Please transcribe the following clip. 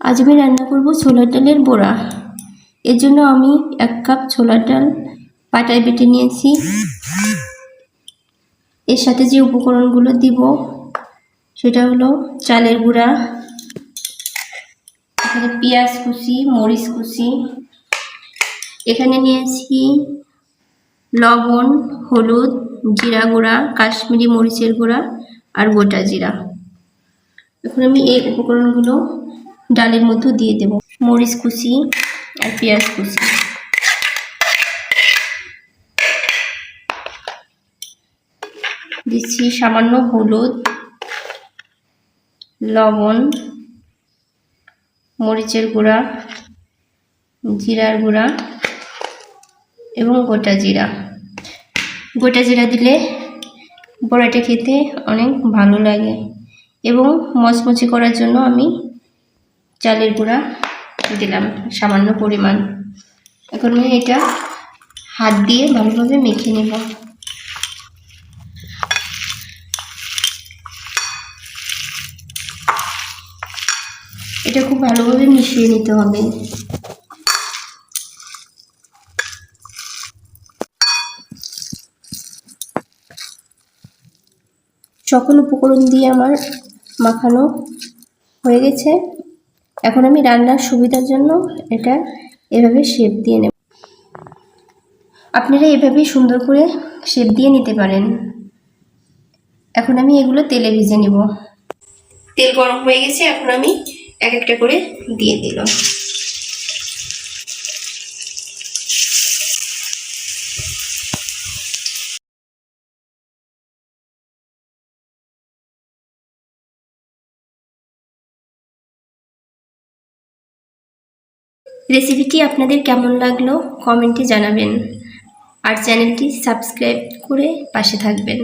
আজ আমি রান্না করব ছোলার ডালের বড়া। এর জন্য আমি এক কাপ ছোলার ডাল পাটায় বেটে নিয়েছি। এর সাথে যে উপকরণগুলো দিব, সেটা হলো চালের গুঁড়া, এখানে পেঁয়াজ কুচি, মরিচ কুচি, এখানে নিয়েছি লবণ, হলুদ, জিরা গুঁড়া, কাশ্মীরি মরিচের গুঁড়া আর গোটা জিরা। এখন আমি এই উপকরণগুলো ডালের মধ্যে দিয়ে দেব। মরিচ কুচি আর পেঁয়াজ কুচি। দিচ্ছি সামান্য হলুদ, লবণ, মরিচের গুঁড়া, জিরার গুঁড়া এবং গোটা জিরা। গোটা জিরা দিলে বড়াটা খেতে অনেক ভালো লাগে এবং মচমচে করার জন্য আমি চালের গুঁড়া দিলাম, সামান্য পরিমাণ। এখন আমি এটা হাত দিয়ে ভালোভাবে মেখে নেব। এটা খুব ভালোভাবে মিশিয়ে নিতে হবে। সকল উপকরণ দিয়ে আমার মাখানো হয়ে গেছে। এখন আমি রান্নার সুবিধার জন্য এটা এভাবে শেপ দিয়ে নেব। আপনারা এভাবেই সুন্দর করে শেপ দিয়ে নিতে পারেন। এখন আমি এগুলো তেলে ভেজে নেব। তেল গরম হয়ে গেছে, এখন আমি এক একটা করে দিয়ে দিলাম। রেসিপিটি আপনাদের কেমন লাগল কমেন্টে জানাবেন। আর চ্যানেলটি সাবস্ক্রাইব করে পাশে থাকবেন।